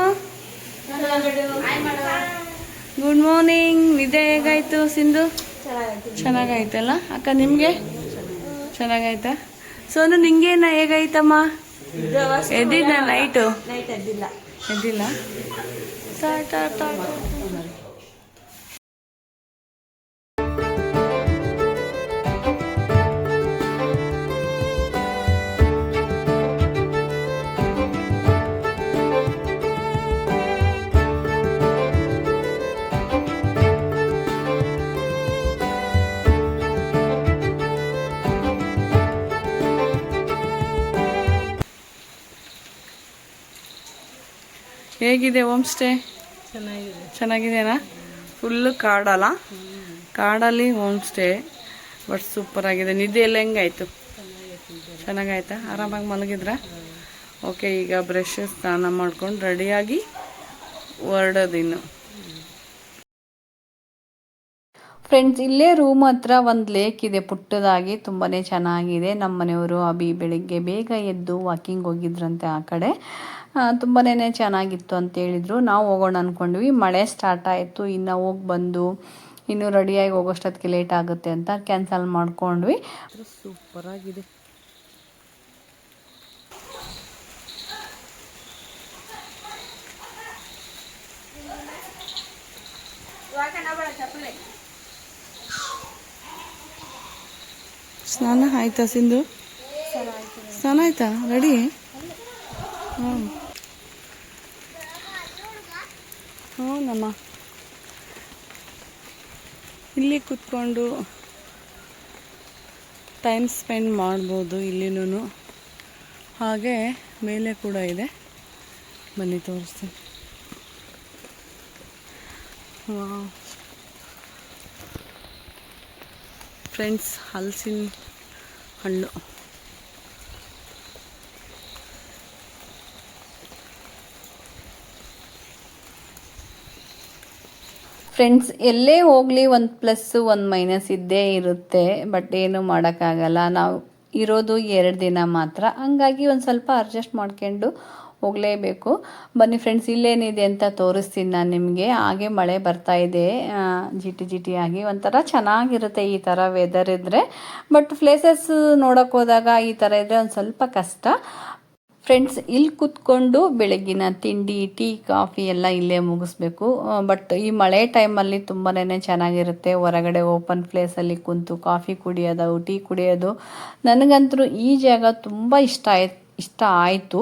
ಗುಡ್ ಮಾರ್ನಿಂಗ್ ನಿದ್ದೆ ಹೇಗಾಯ್ತು ಸಿಂಧು? ಚೆನ್ನಾಗಾಯ್ತಲ್ಲ? ಅಕ್ಕ ನಿಮಗೆ? ಚೆನ್ನಾಗಾಯ್ತಾ? ಸೋನು ನಿಂಗೇನ ಹೇಗಾಯ್ತಮ್ಮ? ಎದ್ದಿದ್ದ ನೈಟು ಎದ್ದಿಲ್ಲ. ಹೇಗಿದೆ ಹೋಮ್ ಸ್ಟೇ? ಚೆನ್ನಾಗಿದೆನಾ ಫುಲ್ಲು ಕಾಡಲ್ಲ ಕಾಡಲ್ಲಿ ಹೋಮ್ ಸ್ಟೇ. ಬಟ್ ಸೂಪರ್ ಆಗಿದೆ. ನಿದ್ದೆ ಎಲ್ಲ ಹೆಂಗಾಯ್ತು? ಚೆನ್ನಾಗಾಯ್ತಾ? ಆರಾಮಾಗಿ ಮಲಗಿದ್ರ? ಓಕೆ ಈಗ ಬ್ರಷ್ ಸ್ನಾನ ಮಾಡ್ಕೊಂಡು ರೆಡಿಯಾಗಿ ಹೊರಡೋದಿನ್ನು. ಫ್ರೆಂಡ್ಸ್ ಇಲ್ಲೇ ರೂಮ್ ಹತ್ರ ಒಂದು ಲೇಕ್ ಇದೆ. ಪುಟ್ಟದಾಗಿ ತುಂಬಾ ಚೆನ್ನಾಗಿದೆ. ನಮ್ಮ ಮನೆಯವರು ಅಭಿ ಬೆಳಿಗ್ಗೆ ಬೇಗ ಎದ್ದು ವಾಕಿಂಗ್ ಹೋಗಿದ್ರಂತೆ ಆ ಕಡೆ. ತುಂಬಾ ಚೆನ್ನಾಗಿತ್ತು ಅಂತ ಹೇಳಿದರು. ನಾವು ಹೋಗೋಣ ಅಂದ್ಕೊಂಡ್ವಿ ಮಳೆ ಸ್ಟಾರ್ಟ್ ಆಯಿತು. ಇನ್ನು ಹೋಗಿ ಬಂದು ಇನ್ನೂ ರೆಡಿಯಾಗಿ ಹೋಗೋಷ್ಟೊತ್ತಿಗೆ ಲೇಟ್ ಆಗುತ್ತೆ ಅಂತ ಕ್ಯಾನ್ಸಲ್ ಮಾಡ್ಕೊಂಡ್ವಿ. ಸೂಪರ್ ಆಗಿದೆ ಸ್ನಾನ ಆಯ್ತಾ ಸಿಂಧು? ಸ್ನಾನ ಆಯ್ತಾ? ರೆಡಿ ಹ್ಞೂ ಹ್ಞೂನಮ್ಮ ಇಲ್ಲಿ ಕೂತ್ಕೊಂಡು ಟೈಮ್ ಸ್ಪೆಂಡ್ ಮಾಡ್ಬೋದು ಇಲ್ಲಿನೂ ಹಾಗೆ ಮೇಲೆ ಕೂಡ ಇದೆ. ಬನ್ನಿ ತೋರಿಸ್ತೀನಿ. ಫ್ರೆಂಡ್ಸ್ ಹಲಸಿನ ಹಣ್ಣು. ಫ್ರೆಂಡ್ಸ್ ಎಲ್ಲೇ ಹೋಗಲಿ ಒಂದು ಪ್ಲಸ್ ಒಂದು ಮೈನಸ್ ಇದ್ದೇ ಇರುತ್ತೆ ಬಟ್ ಏನು ಮಾಡೋಕ್ಕಾಗಲ್ಲ. ನಾವು ಇರೋದು ಎರಡು ದಿನ ಮಾತ್ರ. ಹಂಗಾಗಿ ಒಂದು ಸ್ವಲ್ಪ ಅಡ್ಜಸ್ಟ್ ಮಾಡ್ಕೊಂಡು ಹೋಗಲೇಬೇಕು. ಬನ್ನಿ ಫ್ರೆಂಡ್ಸ್ ಇಲ್ಲೇನಿದೆ ಅಂತ ತೋರಿಸ್ತೀನಿ ನಾನು ನಿಮಗೆ. ಹಾಗೆ ಮಳೆ ಬರ್ತಾ ಇದೆ ಜಿಟಿ ಜಿಟಿ ಆಗಿ ಒಂಥರ ಚೆನ್ನಾಗಿರುತ್ತೆ ಈ ಥರ ವೆದರ್ ಇದ್ದರೆ ಬಟ್ ಪ್ಲೇಸಸ್ ನೋಡೋಕ್ಕೆ ಹೋದಾಗ ಈ ಥರ ಇದ್ದರೆ ಒಂದು ಸ್ವಲ್ಪ ಕಷ್ಟ. ಫ್ರೆಂಡ್ಸ್ ಇಲ್ಲಿ ಕೂತ್ಕೊಂಡು ಬೆಳಗಿನ ತಿಂಡಿ, ಟೀ, ಕಾಫಿ ಎಲ್ಲ ಇಲ್ಲೇ ಮುಗಿಸ್ಬೇಕು. ಬಟ್ ಈ ಮಳೆ ಟೈಮಲ್ಲಿ ತುಂಬಾ ಚೆನ್ನಾಗಿರುತ್ತೆ. ಹೊರಗಡೆ ಓಪನ್ ಪ್ಲೇಸಲ್ಲಿ ಕುಂತು ಕಾಫಿ ಕುಡಿಯೋದು, ಟೀ ಕುಡಿಯೋದು. ನನಗಂತೂ ಈ ಜಾಗ ತುಂಬ ಇಷ್ಟ ಆಯ್ತು ಇಷ್ಟ ಆಯಿತು.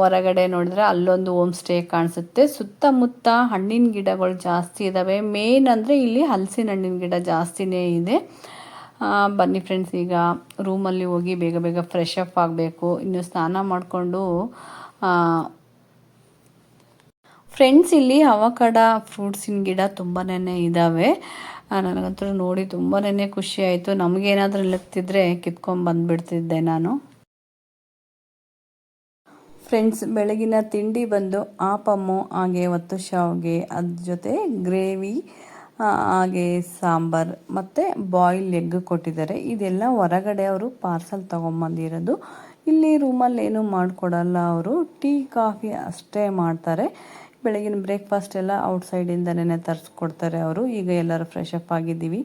ಹೊರಗಡೆ ನೋಡಿದ್ರೆ ಅಲ್ಲೊಂದು ಹೋಮ್ ಸ್ಟೇ ಕಾಣಿಸುತ್ತೆ. ಸುತ್ತಮುತ್ತ ಹಣ್ಣಿನ ಗಿಡಗಳು ಜಾಸ್ತಿ ಇದ್ದಾವೆ ಮೇನ್ ಅಂದರೆ ಇಲ್ಲಿ ಹಲಸಿನ ಹಣ್ಣಿನ ಗಿಡ ಜಾಸ್ತಿನೇ ಇದೆ. ಬನ್ನಿ ಫ್ರೆಂಡ್ಸ್ ಈಗ ರೂಮಲ್ಲಿ ಹೋಗಿ ಬೇಗ ಬೇಗ ಫ್ರೆಶ್ ಅಪ್ ಆಗಬೇಕು. ಇನ್ನು ಸ್ನಾನ ಮಾಡಿಕೊಂಡು ಫ್ರೆಂಡ್ಸ್ ಇಲ್ಲಿ ಅವಕಡ ಫ್ರೂಟ್ಸಿನ ಗಿಡ ತುಂಬಾನೇ ಇದ್ದಾವೆ ನನಗಂತೂ ನೋಡಿ ತುಂಬಾನೇ ಖುಷಿ ಆಯಿತು. ನಮಗೇನಾದರೂ ಇಲ್ಲತ್ತಿದ್ರೆ ಕಿತ್ಕೊಂಡು ಬಂದುಬಿಡ್ತಿದ್ದೆ ನಾನು. ಫ್ರೆಂಡ್ಸ್ ಬೆಳಗಿನ ತಿಂಡಿ ಬಂದು ಆಪಮ್ಮು ಹಾಗೆ, ಒತ್ತು, ಶಾವ್ಗೆ ಅದ್ರ ಜೊತೆ ಗ್ರೇವಿ ಹಾಗೆ ಸಾಂಬಾರ್ ಮತ್ತು ಬಾಯ್ಲ್ ಎಗ್ ಕೊಟ್ಟಿದ್ದಾರೆ. ಇದೆಲ್ಲ ಹೊರಗಡೆ ಅವರು ಪಾರ್ಸಲ್ ತೊಗೊಂಬಂದಿರೋದು. ಇಲ್ಲಿ ರೂಮಲ್ಲಿ ಏನೂ ಮಾಡಿಕೊಡಲ್ಲ ಅವರು. ಟೀ ಕಾಫಿ ಅಷ್ಟೇ ಮಾಡ್ತಾರೆ. ಬೆಳಗಿನ ಬ್ರೇಕ್ಫಾಸ್ಟ್ ಎಲ್ಲ ಔಟ್ಸೈಡಿಂದನೇ ತರಿಸ್ಕೊಡ್ತಾರೆ ಅವರು. ಈಗ ಎಲ್ಲರೂ ಫ್ರೆಶ್ ಅಪ್ ಆಗಿದ್ದೀವಿ.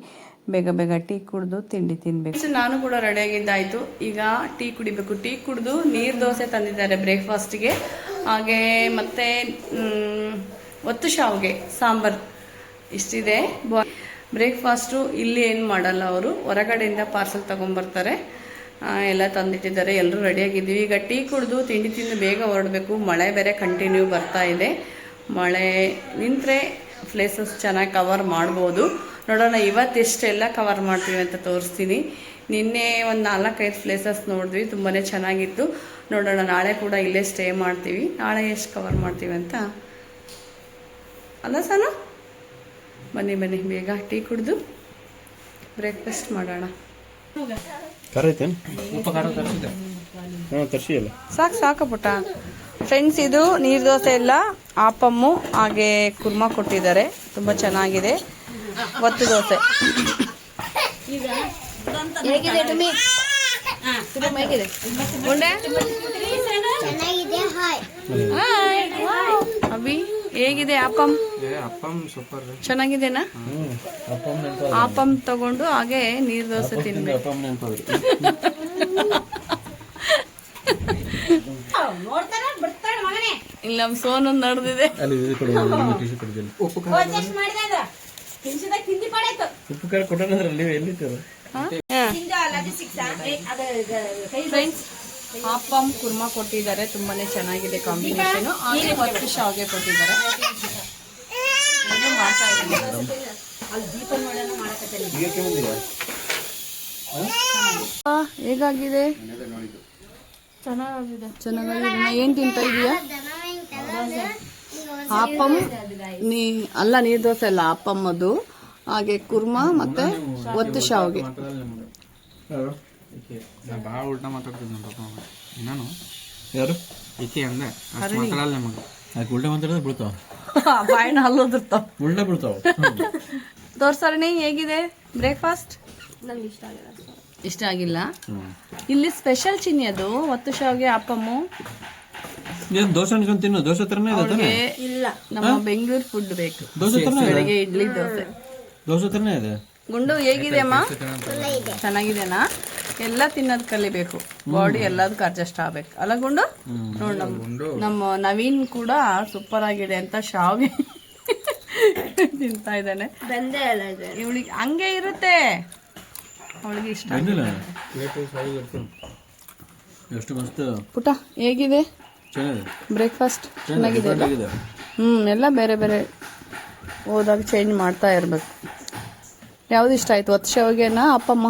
ಬೇಗ ಬೇಗ ಟೀ ಕುಡಿದು ತಿಂಡಿ ತಿನ್ಬೇಕು. ನಾನು ಕೂಡ ರೆಡಿಯಾಗಿದ್ದಾಯ್ತು ಈಗ ಟೀ ಕುಡಿಬೇಕು. ಟೀ ಕುಡಿದು ನೀರು ದೋಸೆ ತಂದಿದ್ದಾರೆ ಬ್ರೇಕ್ಫಾಸ್ಟ್ಗೆ ಹಾಗೆ ಮತ್ತೆ ಒತ್ತು ಶಾವ್ಗೆ ಸಾಂಬಾರ್. ಇಷ್ಟಿದೆ. ಬ್ರೇಕ್ಫಾಸ್ಟು ಇಲ್ಲಿ ಏನು ಮಾಡಲ್ಲ ಅವರು. ಹೊರಗಡೆಯಿಂದ ಪಾರ್ಸೆಲ್ ತೊಗೊಂಬರ್ತಾರೆ. ಎಲ್ಲ ತಂದಿಟ್ಟಿದ್ದಾರೆ. ಎಲ್ಲರೂ ರೆಡಿಯಾಗಿದ್ದೀವಿ. ಈಗ ಟೀ ಕುಡಿದು ತಿಂಡಿ ತಿಂದು ಬೇಗ ಹೊರಡಬೇಕು. ಮಳೆ ಬೇರೆ ಕಂಟಿನ್ಯೂ ಬರ್ತಾ ಇದೆ. ಮಳೆ ನಿಂತರೆ ಪ್ಲೇಸಸ್ ಚೆನ್ನಾಗಿ ಕವರ್ ಮಾಡ್ಬೋದು. ನೋಡೋಣ ಇವತ್ತೆಷ್ಟೆಲ್ಲ ಕವರ್ ಮಾಡ್ತೀವಿ ಅಂತ ತೋರಿಸ್ತೀನಿ. ನಿನ್ನೆ ಒಂದು ನಾಲ್ಕೈದು ಪ್ಲೇಸಸ್ ನೋಡಿದ್ವಿ. ತುಂಬಾ ಚೆನ್ನಾಗಿತ್ತು. ನೋಡೋಣ, ನಾಳೆ ಕೂಡ ಇಲ್ಲೇ ಸ್ಟೇ ಮಾಡ್ತೀವಿ. ನಾಳೆ ಎಷ್ಟು ಕವರ್ ಮಾಡ್ತೀವಿ ಅಂತ. ಅಲ್ಲ ಸಲ ಬನ್ನಿ ಬನ್ನಿ ಬೇಗ ಟೀ ಕುಡಿದು ಬ್ರೇಕ್ಫಾಸ್ಟ್ ಮಾಡೋಣ. ಸಾಕು ಸಾಕು ಪುಟ್ಟ. ಫ್ರೆಂಡ್ಸ್ ಇದು ನೀರು ದೋಸೆ ಎಲ್ಲ ಆಪಮ್ಮು ಹಾಗೆ ಕುರ್ಮಾ ಕೊಟ್ಟಿದ್ದಾರೆ. ತುಂಬ ಚೆನ್ನಾಗಿದೆ. ಒತ್ತು ದೋಸೆ. ಹೇಗಿದೆ ಉಂಡೆ? ಅಭಿ ಹೇಗಿದೆ ಸೂಪರ್. ಚೆನ್ನಾಗಿದೆನಾ? ನೆನಪಾದ ತಗೊಂಡು ಹಾಗೆ ನೀರ್ ದೋಸೆ ತಿನ್ಬೇಕು. ಇಲ್ಲಿ ನಮ್ಮ ಸೋನು ನಡೆದಿದೆ. ಉಪ್ಪು ಖಾರ ಫ್ರೆಂಡ್ಸ್ ಆಪಮ್ ಕುರ್ಮಾ ಕೊಟ್ಟಿದ್ದಾರೆ ತುಂಬಾನೇ ಚೆನ್ನಾಗಿದೆ ಕಾಂಬಿನೇಷನ್ ಹಾಗೆ ಹೊತ್ತು ಶಾವಿಗೆ ಕೊಟ್ಟಿದ್ದಾರೆ. ಮಾಡ್ತಾ ಇದ್ದೀನಿ. ಹೇಗಾಗಿದೆ? ಚೆನ್ನಾಗಿದೆ ಚೆನ್ನಾಗಿದೆ ಏನ್ ತಿಂತ ಇದೀಯಾ? ಆಪಮ್ ನೀ ಅಲ್ಲ ನೀರ್ ದೋಸೆ ಅಲ್ಲ ಆಪಮ್ ಅದು ಹಾಗೆ ಕುರ್ಮಾ ಮತ್ತೆ ಒತ್ತು ಶಾವಿಗೆ. ನಾ ಭಾಳ ಉಲ್ಟಾ ಮಾತಾಡ್ತಿದ್ದೆ ನಮ್ಮ ಪಾಪ ನಾನು ಯಾರು? ಈಕೆ ಅಂದೆ? ಅಷ್ಟು ಮಾತಾಡಲ್ಲ ನಮಗೆ. ಯಾಕೆ ಉಲ್ಟಾ ಮಾತಾಡಿದ್ರೆ ಬೀಳ್ತಾವ? ಬಾಯಿನ ಹಲ್ಲೋದಿರ್ತಾವ. ಉಲ್ಟಾ ಬೀಳ್ತಾವ? ತೋರ್ಸರಣಿ ಹೇಗಿದೆ? ಬ್ರೇಕ್ಫಾಸ್ಟ್ ನಂಗೆ ಇಷ್ಟ ಆಗಿಲ್ಲ ಇಷ್ಟ ಆಗಿಲ್ಲ. ಇಲ್ಲಿ ಸ್ಪೆಷಲ್ ಚಿನ್ನಿ ಅದು. ಒತ್ತು ಶಾವಿಗೆ ಅಪ್ಪಮ್ಮು. ಏನು ದೋಸೆ ಅನ್ಕೊಂಡ್ ತಿನ್ನು ದೋಸೆ ತರನೇ ಇಲ್ಲ. ನಮ್ಮ ಬೆಂಗಳೂರು ಫುಡ್ ಬೇಕು. ದೋಸೆ ಬೆಳಗ್ಗೆ ಇಡ್ಲಿ ದೋಸೆ. ದೋಸೆ ತಿನ್ನೇ ಇದೆ? ಗುಂಡು ಹೇಗಿದೆ ಅಮ್ಮ ಚೆನ್ನಾಗಿದೆನಾ? ಎಲ್ಲ ತಿನ್ನೋದ್ ಕಲಿಬೇಕು. ಬಾಡಿ ಎಲ್ಲದಕ್ಕೂ ಅಡ್ಜಸ್ಟ್ ಆಗ್ಬೇಕು. ಅಲ್ಲ ಗುಂಡು? ನೋಡ್ ನಮ್ಮ ನಮ್ಮ ನವೀನ್ ಕೂಡ ಸೂಪರ್ ಆಗಿದೆ ಅಂತ ಶಾವಿ ತಿಂತಾ ಇದ್ದಾನೆ. ಇವಳಿಗೆ ಹಂಗೆ ಇರುತ್ತೆ. ಅವಳಿಗೆ ಇಷ್ಟ ಎಷ್ಟು ಮಸ್ತ್. ಪುಟ ಹೇಗಿದೆ? ಚೆನ್ನಾಗಿದೆ. ಬ್ರೇಕ್ಫಾಸ್ಟ್ ಚೆನ್ನಾಗಿದೆ. ಹ್ಮ್ ಎಲ್ಲ ಬೇರೆ ಬೇರೆ ಹೋದಾಗ ಚೇಂಜ್ ಮಾಡ್ತಾ ಇರ್ಬೇಕು. ಯಾವ್ದು ಇಷ್ಟ ಆಯ್ತು? ಒತ್ತು ಶಾವಿಗೆನಾ ಅಪ್ಪಮ್ಮ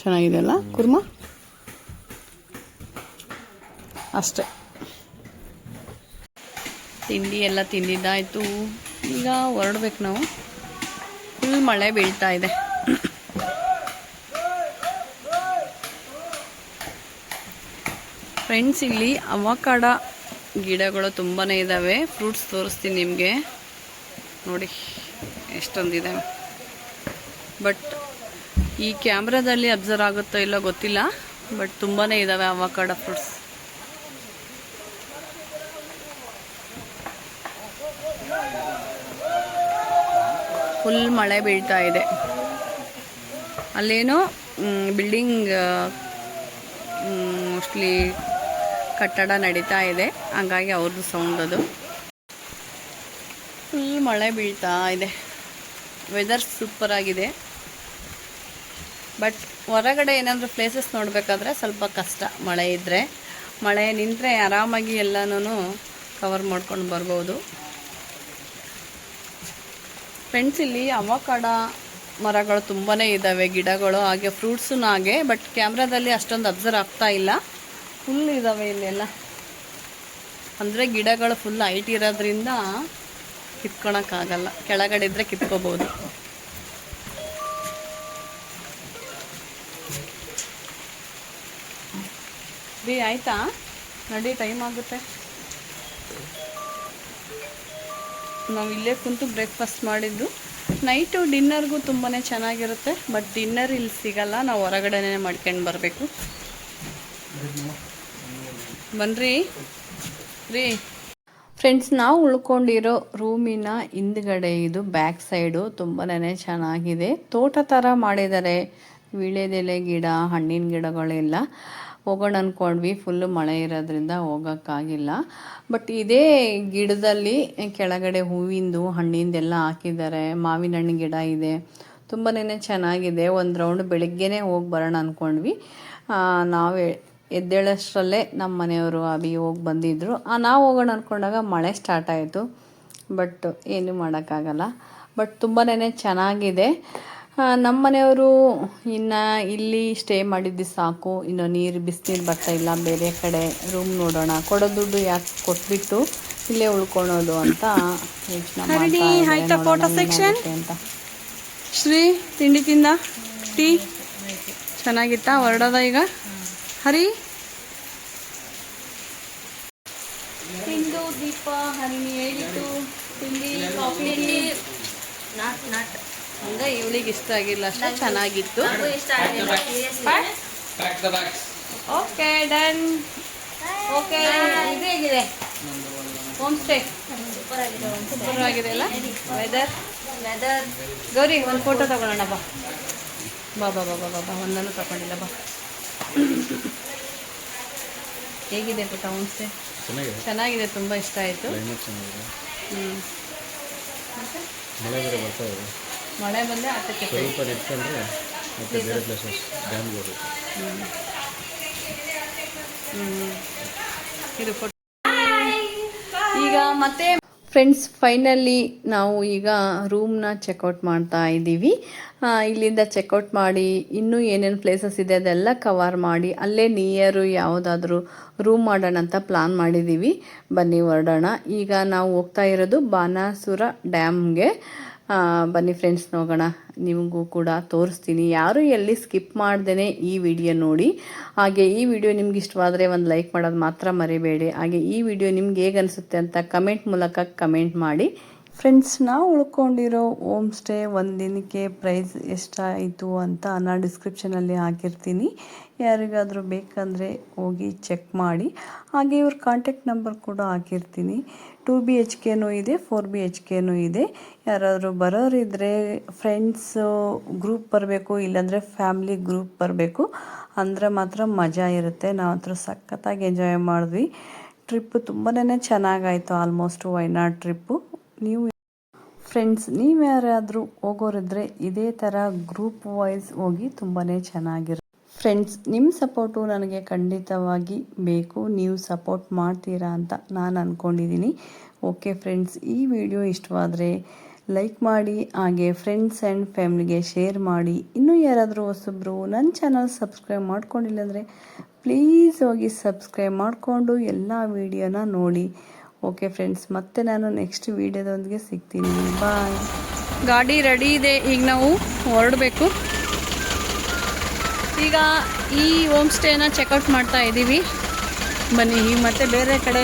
ಚೆನ್ನಾಗಿದೆ ಅಲ್ಲ ಕುರ್ಮಾ? ಅಷ್ಟೇ. ತಿಂಡಿ ಎಲ್ಲ ತಿಂದಿದ್ದಾಯ್ತು. ಈಗ ಹೊರಡ್ಬೇಕು ನಾವು. ಫುಲ್ ಮಳೆ ಬೀಳ್ತಾ ಇದೆ. ಫ್ರೆಂಡ್ಸ್ ಇಲ್ಲಿ ಅವಕಾಡ ಗಿಡಗಳು ತುಂಬಾ ಇದ್ದಾವೆ ಫ್ರೂಟ್ಸ್ ತೋರಿಸ್ತೀನಿ ನಿಮಗೆ. ನೋಡಿ, ಎಷ್ಟೊಂದಿದೆ. ಬಟ್ ಈ ಕ್ಯಾಮ್ರಾದಲ್ಲಿ ಅಬ್ಸರ್ವ್ ಆಗುತ್ತೋ ಇಲ್ಲೋ ಗೊತ್ತಿಲ್ಲ ಬಟ್ ತುಂಬಾ ಇದ್ದಾವೆ ಅವಕಾಡ ಫ್ರೂಟ್ಸ್ ಫುಲ್ ಮಳೆ ಬೀಳ್ತಾ ಇದೆ. ಅಲ್ಲೇನೋ ಬಿಲ್ಡಿಂಗ್ ಮೋಸ್ಟ್ಲಿ ಕಟ್ಟಡ ನಡೀತಾ ಇದೆ. ಹಂಗಾಗಿ ಅವ್ರದ್ದು ಸೌಂಡ್ ಅದು. ಮಳೆ ಬೀಳ್ತಾ ಇದೆ. ವೆದರ್ ಸೂಪರ್ ಆಗಿದೆ. ಬಟ್ ಹೊರಗಡೆ ಏನಾದರೂ ಪ್ಲೇಸಸ್ ನೋಡಬೇಕಾದ್ರೆ ಸ್ವಲ್ಪ ಕಷ್ಟ. ಮಳೆ ಇದ್ದರೆ ಮಳೆ ನಿಂತರೆ ಆರಾಮಾಗಿ ಎಲ್ಲನೂ ಕವರ್ ಮಾಡ್ಕೊಂಡು ಬರ್ಬೋದು. ಫ್ರೆಂಡ್ಸ್ ಇಲ್ಲಿ ಅವಕಾಡ ಮರಗಳು ತುಂಬಾ ಇದ್ದಾವೆ ಗಿಡಗಳು, ಹಾಗೆ ಫ್ರೂಟ್ಸೂ ಹಾಗೆ ಬಟ್ ಕ್ಯಾಮ್ರಾದಲ್ಲಿ ಅಷ್ಟೊಂದು ಅಬ್ಸರ್ವ್ ಆಗ್ತಾ ಇಲ್ಲ. ಫುಲ್ ಇದ್ದಾವೆ ಇಲ್ಲೆಲ್ಲ. ಅಂದರೆ ಗಿಡಗಳು ಫುಲ್ ಹೈಟ್ ಇರೋದ್ರಿಂದ ಕಿತ್ಕೊಳಕ್ಕಾಗಲ್ಲ. ಕೆಳಗಡೆ ಇದ್ದರೆ ಕಿತ್ಕೋಬೋದು ರೀ ಆಯ್ತಾ? ನಡಿ ಟೈಮ್ ಆಗುತ್ತೆ. ನಾವು ಇಲ್ಲೇ ಕುಂತು ಬ್ರೇಕ್ಫಾಸ್ಟ್ ಮಾಡಿದ್ದು. ನೈಟು ಡಿನ್ನರ್ಗೂ ತುಂಬಾ ಚೆನ್ನಾಗಿರುತ್ತೆ ಬಟ್ ಡಿನ್ನರ್ ಇಲ್ಲಿ ಸಿಗಲ್ಲ. ನಾವು ಹೊರಗಡೆನೇ ಮಾಡ್ಕೊಂಡು ಬರಬೇಕು. ಬನ್ರಿ. ರೀ ಫ್ರೆಂಡ್ಸ್ ನಾವು ಉಳ್ಕೊಂಡಿರೋ ರೂಮಿನ ಹಿಂದ್ಗಡೆ ಇದು ಬ್ಯಾಕ್ ಸೈಡು ತುಂಬನೇ ಚೆನ್ನಾಗಿದೆ. ತೋಟ ಥರ ಮಾಡಿದ್ದಾರೆ ವೀಳ್ಯದೆಲೆ ಗಿಡ, ಹಣ್ಣಿನ ಗಿಡಗಳೆಲ್ಲ ಹೋಗೋಣ ಅಂದ್ಕೊಂಡ್ವಿ ಫುಲ್ಲು ಮಳೆ ಇರೋದ್ರಿಂದ ಹೋಗೋಕ್ಕಾಗಿಲ್ಲ. ಬಟ್ ಇದೇ ಗಿಡದಲ್ಲಿ ಕೆಳಗಡೆ ಹೂವಿಂದು, ಹಣ್ಣಿಂದೆಲ್ಲ ಹಾಕಿದ್ದಾರೆ. ಮಾವಿನ ಹಣ್ಣಿನ ಗಿಡ ಇದೆ. ತುಂಬನೇ ಚೆನ್ನಾಗಿದೆ. ಒಂದು ರೌಂಡ್ ಬೆಳಿಗ್ಗೆನೇ ಹೋಗಿ ಬರೋಣ ಅಂದ್ಕೊಂಡ್ವಿ ನಾವು ಎದ್ದೇಳಷ್ಟರಲ್ಲೇ ನಮ್ಮ ಮನೆಯವರು ಅಭಿ ಹೋಗಿ ಬಂದಿದ್ದರು ನಾವು ಹೋಗೋಣ ಅಂದ್ಕೊಂಡಾಗ ಮಳೆ ಸ್ಟಾರ್ಟ್ ಆಯಿತು. ಬಟ್ ಏನು ಮಾಡೋಕ್ಕಾಗಲ್ಲ. ಬಟ್ ತುಂಬನೇ ಚೆನ್ನಾಗಿದೆ. ನಮ್ಮ ಮನೆಯವರು ಇನ್ನು ಇಲ್ಲಿ ಸ್ಟೇ ಮಾಡಿದ್ದು ಸಾಕು. ಇನ್ನು ನೀರು ಬಿಸಿನೀರು ಬರ್ತಾ ಇಲ್ಲ. ಬೇರೆ ಕಡೆ ರೂಮ್ ನೋಡೋಣ. ಕೊಡೋ ದುಡ್ಡು ಯಾಕೆ ಕೊಟ್ಬಿಟ್ಟು ಇಲ್ಲೇ ಉಳ್ಕೊಳೋದು ಅಂತ ಅಂತ. ಶ್ರೀ ತಿಂಡಿ ತಿಂದ? ಟೀ? ಚೆನ್ನಾಗಿತ್ತಾ? ಹೊರಡೋದ ಈಗ? ಹರಿ? ತಿಂದು ದೀಪ ಹರಿಣಿ ಹೇಳಿತು ತಿಂಡಿ ಕಾಫಿ ನಾಟ್ ನಾಟ್. ಅಂದ್ರೆ ಇವಳಿಗೆ ಇಷ್ಟ ಆಗಿಲ್ಲ ಅಷ್ಟು ಚೆನ್ನಾಗಿತ್ತು. Okay done. ಓಕೆ ಇದು ಹೇಗಿದೆ? ಹೋಮ್ ಸ್ಟೇ ಸೂಪರ್ ಆಗಿದೆ ಸೂಪರ್ ಆಗಿದೆ ಅಲ್ಲ? ವೆದರ್ ವೆದರ್ ಗೌರಿ ಒಂದು ಫೋಟೋ ತಗೊಳ್ಳೋಣ ಬಾ ಬಾ. ಬಾ ಬಾ ಬಾ ಬಾ ಬಾ ಒಂದನ್ನು ತಗೊಂಡಿಲ್ಲ ಬಾ. ಹೇಗಿದೆ ಪುಟ್ಟ ಹೋಮ್ ಸ್ಟೇ ಚೆನ್ನಾಗಿದೆ. ಚೆನ್ನಾಗಿದೆ ತುಂಬ ಇಷ್ಟ ಆಯಿತು. ಹ್ಞೂ ಮಳೆ ಬೇರೆ ಬರ್ತಾ ಇದೆ. ಮಳೆ ಬಂದರೆ ಆಟಕ್ಕೆ ಸ್ವಲ್ಪ ನೆಟ್ಕೊಂಡ್ರೆ ಮತ್ತೆ ಬೇರೆ ಪ್ಲೇಸಸ್ ಡ್ಯಾಮ್ಗೆ ಹೋಗುತ್ತೆ ಇದು ಈಗ ಮತ್ತೆ ಫ್ರೆಂಡ್ಸ್ ಫೈನಲಿ ನಾವು ಈಗ ರೂಮ್ನ ಚೆಕ್ಔಟ್ ಮಾಡ್ತಾ ಇದ್ದೀವಿ. ಇಲ್ಲಿಂದ ಚೆಕ್ಔಟ್ ಮಾಡಿ, ಇನ್ನೂ ಏನೇನು ಪ್ಲೇಸಸ್ ಇದೆ ಅದೆಲ್ಲ ಕವರ್ ಮಾಡಿ, ಅಲ್ಲೇ ನಿಯರು ಯಾವುದಾದ್ರೂ ರೂಮ್ ಮಾಡೋಣ ಅಂತ ಪ್ಲಾನ್ ಮಾಡಿದ್ದೀವಿ. ಬನ್ನಿ ಹೊರಡೋಣ. ಈಗ ನಾವು ಹೋಗ್ತಾ ಇರೋದು ಬಾನಾಸುರ ಡ್ಯಾಮ್ಗೆ ಬನ್ನಿ ಫ್ರೆಂಡ್ಸ್ ನೋಡೋಣ. ನಿಮಗೂ ಕೂಡ ತೋರಿಸ್ತೀನಿ. ಯಾರು ಎಲ್ಲಿ ಸ್ಕಿಪ್ ಮಾಡ್ದೇ ಈ ವಿಡಿಯೋ ನೋಡಿ. ಹಾಗೆ ಈ ವಿಡಿಯೋ ನಿಮ್ಗೆ ಇಷ್ಟವಾದರೆ ಒಂದು ಲೈಕ್ ಮಾಡೋದು ಮಾತ್ರ ಮರಿಬೇಡಿ. ಹಾಗೆ ಈ ವಿಡಿಯೋ ನಿಮ್ಗೆ ಹೇಗೆ ಅನಿಸುತ್ತೆ ಅಂತ ಕಮೆಂಟ್ ಮೂಲಕ ಕಮೆಂಟ್ ಮಾಡಿ. ಫ್ರೆಂಡ್ಸ್ ನಾವು ಉಳ್ಕೊಂಡಿರೋ ಹೋಮ್ ಸ್ಟೇ ಒಂದು ದಿನಕ್ಕೆ ಪ್ರೈಸ್ ಎಷ್ಟಾಯಿತು ಅಂತ ನಾನು ಡಿಸ್ಕ್ರಿಪ್ಷನಲ್ಲಿ ಹಾಕಿರ್ತೀನಿ. ಯಾರಿಗಾದರೂ ಬೇಕಂದರೆ ಹೋಗಿ ಚೆಕ್ ಮಾಡಿ. ಹಾಗೆ ಇವ್ರ ಕಾಂಟ್ಯಾಕ್ಟ್ ನಂಬರ್ ಕೂಡ ಹಾಕಿರ್ತೀನಿ. ಟೂ ಬಿ ಎಚ್ ಕೆನೂ ಇದೆ, ಫೋರ್ ಬಿ ಎಚ್ ಕೆನೂ ಇದೆ. ಯಾರಾದರೂ ಬರೋರಿದ್ದರೆ ಫ್ರೆಂಡ್ಸು ಗ್ರೂಪ್ ಬರಬೇಕು, ಇಲ್ಲಾಂದರೆ ಫ್ಯಾಮ್ಲಿ ಗ್ರೂಪ್ ಬರಬೇಕು. ಅಂದರೆ ಮಾತ್ರ ಮಜಾ ಇರುತ್ತೆ ನಾವು ಹತ್ರ ಸಖತ್ತಾಗಿ ಎಂಜಾಯ್ ಮಾಡಿದ್ವಿ. ಟ್ರಿಪ್ ತುಂಬಾ ಚೆನ್ನಾಗಾಯಿತು ಆಲ್ಮೋಸ್ಟು ವೈನಾಡ್ ಟ್ರಿಪ್ಪು ನೀವು ಫ್ರೆಂಡ್ಸ್ ನೀವು ಯಾರಾದರೂ ಹೋಗೋರಿದ್ರೆ ಇದೇ ಥರ ಗ್ರೂಪ್ ವೈಸ್ ಹೋಗಿ ತುಂಬಾ ಚೆನ್ನಾಗಿರುತ್ತೆ. ಫ್ರೆಂಡ್ಸ್ ನಿಮ್ಮ ಸಪೋರ್ಟು ನನಗೆ ಖಂಡಿತವಾಗಿ ಬೇಕು. ನೀವು ಸಪೋರ್ಟ್ ಮಾಡ್ತೀರಾ ಅಂತ ನಾನು ಅಂದ್ಕೊಂಡಿದ್ದೀನಿ ಓಕೆ ಫ್ರೆಂಡ್ಸ್ ಈ ವಿಡಿಯೋ ಇಷ್ಟವಾದರೆ ಲೈಕ್ ಮಾಡಿ, ಹಾಗೆ ಫ್ರೆಂಡ್ಸ್ ಆ್ಯಂಡ್ ಫ್ಯಾಮ್ಲಿಗೆ ಶೇರ್ ಮಾಡಿ. ಇನ್ನೂ ಯಾರಾದರೂ ಹೊಸಬ್ರು ನನ್ನ ಚಾನಲ್ ಸಬ್ಸ್ಕ್ರೈಬ್ ಮಾಡ್ಕೊಂಡಿಲ್ಲ ಅಂದರೆ ಪ್ಲೀಸ್ ಹೋಗಿ ಸಬ್ಸ್ಕ್ರೈಬ್ ಮಾಡಿಕೊಂಡು ಎಲ್ಲ ವಿಡಿಯೋನ ನೋಡಿ. ಓಕೆ ಫ್ರೆಂಡ್ಸ್ ಮತ್ತೆ ನಾನು ನೆಕ್ಸ್ಟ್ ವೀಡಿಯೋದೊಂದಿಗೆ ಸಿಗ್ತೀನಿ. ಬಾಯ್ ಗಾಡಿ ರೆಡಿ ಇದೆ, ಈಗ ನಾವು ಹೊರಡಬೇಕು. ಈಗ ಈ ಹೋಮ್ ಸ್ಟೇನ ಚೆಕ್ಔಟ್ ಮಾಡ್ತಾ ಇದ್ದೀವಿ ಬನ್ನಿ ಈಗ ಮತ್ತೆ ಬೇರೆ ಕಡೆ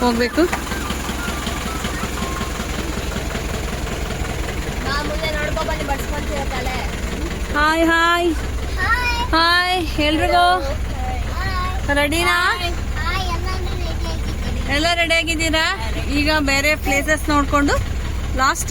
ಹೋಗಬೇಕು. ಹಾಯ್ ಹಾಯ್ ಹಾಯ್ ಎಲ್ರಿಗೂ? ರೆಡಿನಾ? ಎಲ್ಲ ರೆಡಿ ಆಗಿದ್ದೀರಾ? ಈಗ ಬೇರೆ ಪ್ಲೇಸಸ್ ನೋಡಿಕೊಂಡು ಲಾಸ್ಟ್